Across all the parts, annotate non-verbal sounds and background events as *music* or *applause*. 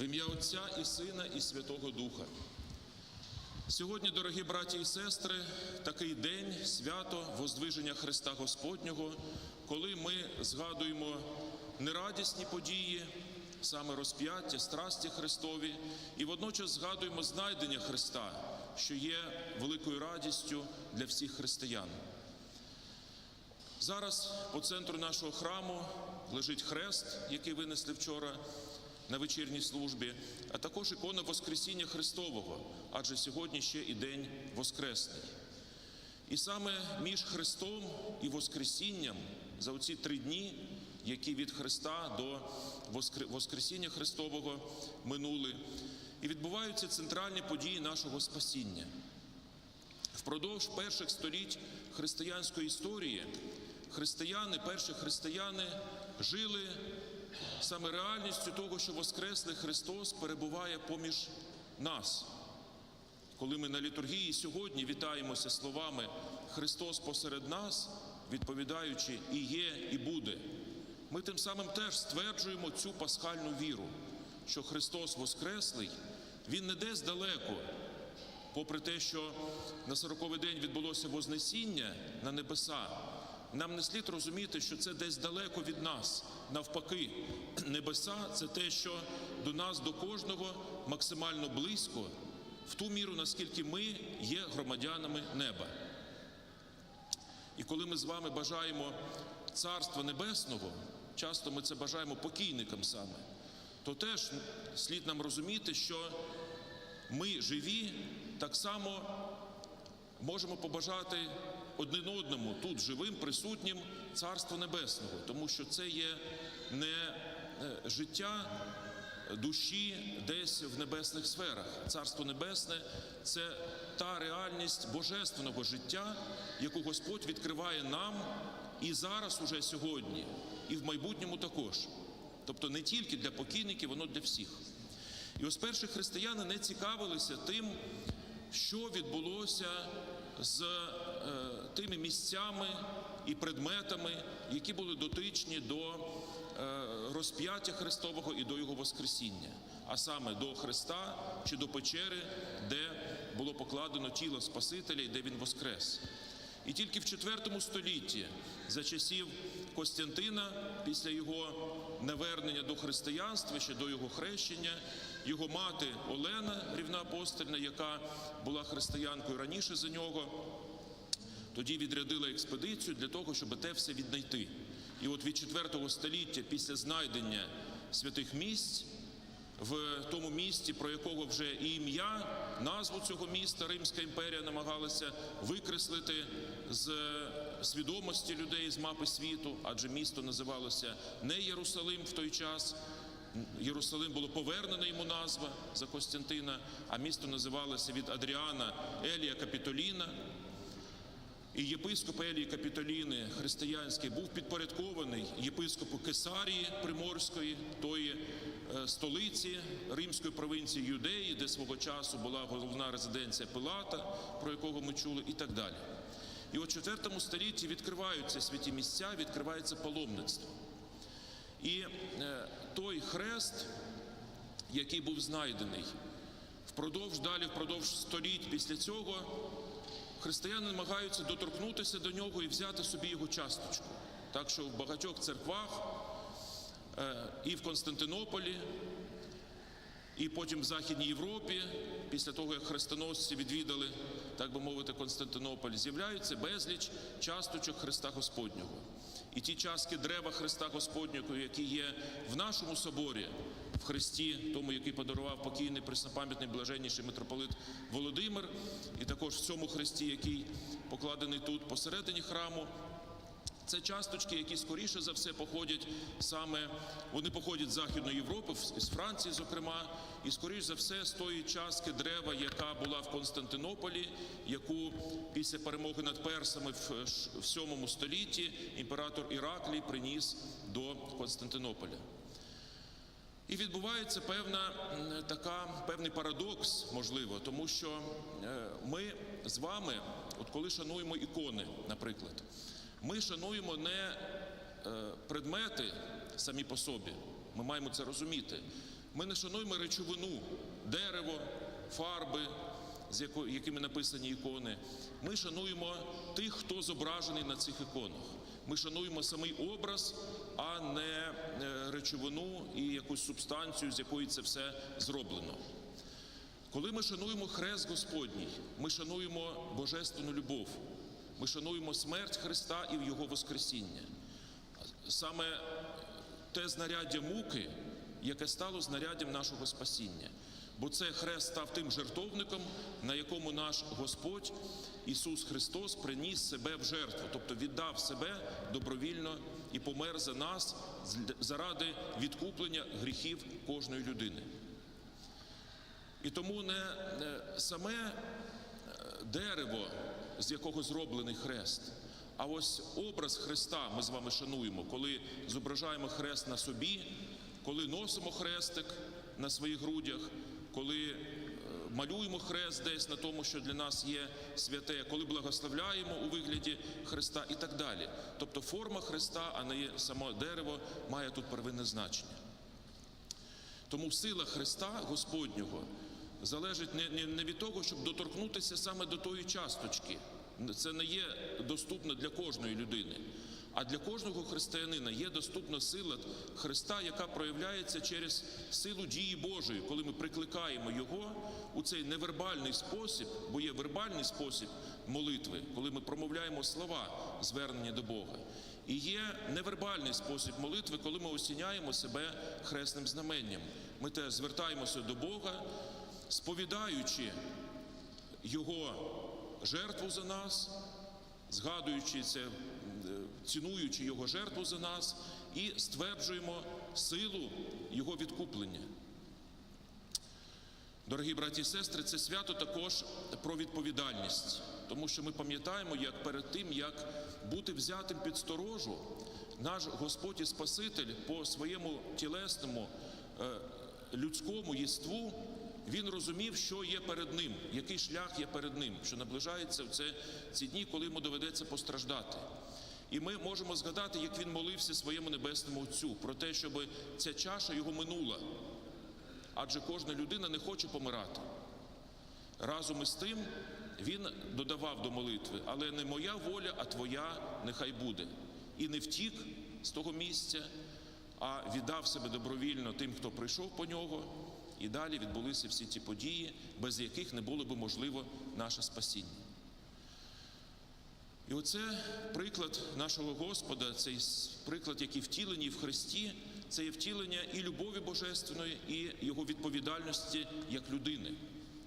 В ім'я Отця і Сина, і Святого Духа. Сьогодні, дорогі браті і сестри, такий день свято Воздвиження Христа Господнього, коли ми згадуємо нерадісні події, саме розп'яття, страсті Христові, і водночас згадуємо знайдення Христа, що є великою радістю для всіх християн. Зараз по центру нашого храму лежить хрест, який винесли вчора на вечірній службі, а також ікона Воскресіння Христового, адже сьогодні ще і День Воскресний. І саме між Христом і Воскресінням за оці три дні, які від Христа до Воскр- Воскресіння Христового минули, і відбуваються центральні події нашого спасіння. Впродовж перших століть християнської історії християни, перші християни жили саме реальністю того, що Воскреслий Христос перебуває поміж нас. Коли ми на літургії сьогодні вітаємося словами Христос посеред нас, відповідаючи і є, і буде, ми тим самим теж стверджуємо цю пасхальну віру, що Христос Воскреслий, Він не десь далеко, попри те, що на сороковий день відбулося Вознесіння на небеса, нам не слід розуміти, що це десь далеко від нас. Навпаки, *clears throat* небеса це те, що до нас, до кожного максимально близько, в ту міру, наскільки ми є громадянами неба. І коли ми з вами бажаємо Царства Небесного, часто ми це бажаємо покійникам саме, то теж слід нам розуміти, що ми живі, так само можемо побажати один одному тут живим, присутнім Царство Небесного, тому що це є не е, життя душі десь в небесних сферах. Царство Небесне це та реальність божественного життя, яку Господь відкриває нам і зараз, уже сьогодні, і в майбутньому також. Тобто не тільки для покійників, воно для всіх. І ось перші християни не цікавилися тим, що відбулося з тими місцями і предметами, які були дотичні до е, розп'яття Христового і до Його Воскресіння, а саме до Христа чи до печери, де було покладено тіло Спасителя і де Він воскрес. І тільки в IV столітті, за часів Костянтина, після його навернення до християнства, ще до його хрещення, його мати Олена, рівноапостольна, яка була християнкою раніше за нього, тоді відрядила експедицію для того, щоб те все віднайти. І от від IV століття, після знайдення святих місць, в тому місті, про якого вже і ім'я, назву цього міста Римська імперія намагалася викреслити з свідомості людей з мапи світу, адже місто називалося не Єрусалим в той час. Єрусалим було повернена йому назва за Костянтина, а місто називалося від Адріана Елія Капітоліна. І єпископ Елії Капітоліни християнський був підпорядкований єпископу Кесарії Приморської, тої е, столиці римської провінції Юдеї, де свого часу була головна резиденція Пилата, про якого ми чули, і так далі. І у IV столітті відкриваються святі місця, відкривається паломництво. І е, той хрест, який був знайдений, впродовж далі, впродовж століть після цього, християни намагаються доторкнутися до нього і взяти собі його часточку. Так що в багатьох церквах е, і в Константинополі, і потім в Західній Європі, після того, як хрестоносці відвідали, так би мовити, Константинополь, з'являються безліч часточок Христа Господнього. І ті частки дерева Христа Господнього, які є в нашому соборі, в Христі, тому, який подарував покійний преснопам'ятний блаженніший митрополит Володимир, і також в цьому хресті, який покладений тут посередині храму, це часточки, які скоріше за все походять саме, вони походять з Західної Європи, з Франції, зокрема, і скоріш за все з тої частки дерева, яка була в Константинополі, яку після перемоги над персами в 7 столітті імператор Іраклій приніс до Константинополя. І відбувається певна така певний парадокс, можливо, тому що е, ми з вами, от коли шануємо ікони, наприклад, ми шануємо не е, предмети самі по собі. Ми маємо це розуміти. Ми не шануємо речовину, дерево, фарби, з якими написані ікони. Ми шануємо тих, хто зображений на цих іконах. Ми шануємо самий образ, а не е, речовину і якусь субстанцію, з якої це все зроблено. Коли ми шануємо хрест Господній, ми шануємо божественну любов, ми шануємо смерть Христа і Його Воскресіння. Саме те знаряддя муки, яке стало знаряддям нашого спасіння. Бо це хрест став тим жертовником, на якому наш Господь Ісус Христос приніс себе в жертву, тобто віддав себе добровільно і помер за нас заради відкуплення гріхів кожної людини. І тому не саме е, дерево, з якого зроблений хрест, а ось образ Христа ми з вами шануємо, коли зображаємо хрест на собі, коли носимо хрестик на своїх грудях, коли е, малюємо хрест десь на тому, що для нас є святе, коли благословляємо у вигляді Христа і так далі. Тобто форма Христа, а не само дерево, має тут первинне значення. Тому сила Христа Господнього залежить не, від того, щоб доторкнутися саме до тої часточки. Це не є доступно для кожної людини. А для кожного християнина є доступна сила Христа, яка проявляється через силу дії Божої, коли ми прикликаємо Його у цей невербальний спосіб, бо є вербальний спосіб молитви, коли ми промовляємо слова, звернені до Бога. І є невербальний спосіб молитви, коли ми осіняємо себе хресним знаменням. Ми теж звертаємося до Бога, сповідаючи Його жертву за нас, згадуючи це, цінуючи Його жертву за нас, і стверджуємо силу Його відкуплення. Дорогі браті і сестри, це свято також про відповідальність, тому що ми пам'ятаємо, як перед тим, як бути взятим під сторожу, наш Господь і Спаситель по своєму тілесному е, людському єству, він розумів, що є перед ним, який шлях є перед ним, що наближається в ці дні, коли йому доведеться постраждати. І ми можемо згадати, як він молився своєму небесному Отцю про те, щоб ця чаша його минула. Адже кожна людина не хоче помирати. Разом із тим він додавав до молитви, але не моя воля, а твоя нехай буде. І не втік з того місця, а віддав себе добровільно тим, хто прийшов по нього. І далі відбулися всі ці події, без яких не було би можливо наше спасіння. І оце приклад нашого Господа, цей приклад, який втілений в Христі, це є втілення і любові божественної, і його відповідальності як людини.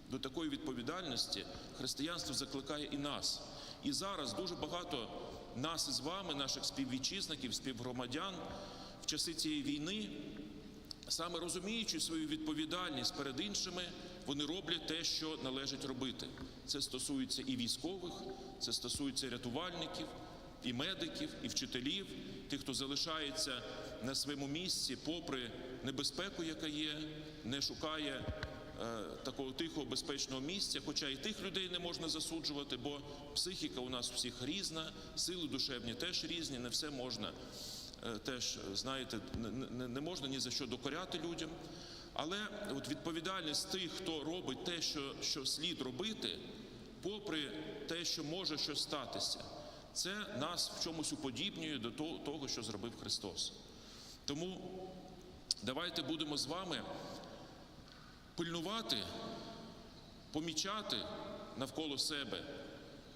До такої відповідальності християнство закликає і нас. І зараз дуже багато нас із вами, наших співвітчизників, співгромадян, в часи цієї війни, саме розуміючи свою відповідальність перед іншими, вони роблять те, що належить робити. Це стосується і військових, це стосується рятувальників, і медиків, і вчителів, тих, хто залишається на своєму місці, попри небезпеку, яка є, не шукає е, такого тихого, безпечного місця. Хоча і тих людей не можна засуджувати, бо психіка у нас всіх різна, сили душевні теж різні, не все можна. е, Теж знаєте, не, можна ні за що докоряти людям. Але от відповідальність тих, хто робить те, що, що слід робити, попри те, що може щось статися, це нас в чомусь уподібнює до того, що зробив Христос. Тому давайте будемо з вами пильнувати, помічати навколо себе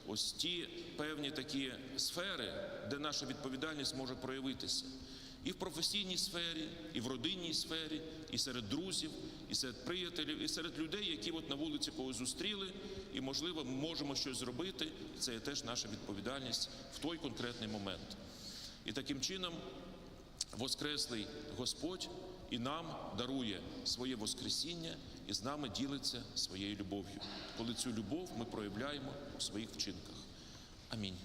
ось ті певні такі сфери, де наша відповідальність може проявитися. І в професійній сфері, і в родинній сфері, і серед друзів, і серед приятелів, і серед людей, які от на вулиці когось зустріли, і, можливо, ми можемо щось зробити. Це є теж наша відповідальність в той конкретний момент. І таким чином, Воскреслий Господь і нам дарує своє Воскресіння і з нами ділиться своєю любов'ю, коли цю любов ми проявляємо у своїх вчинках. Амінь.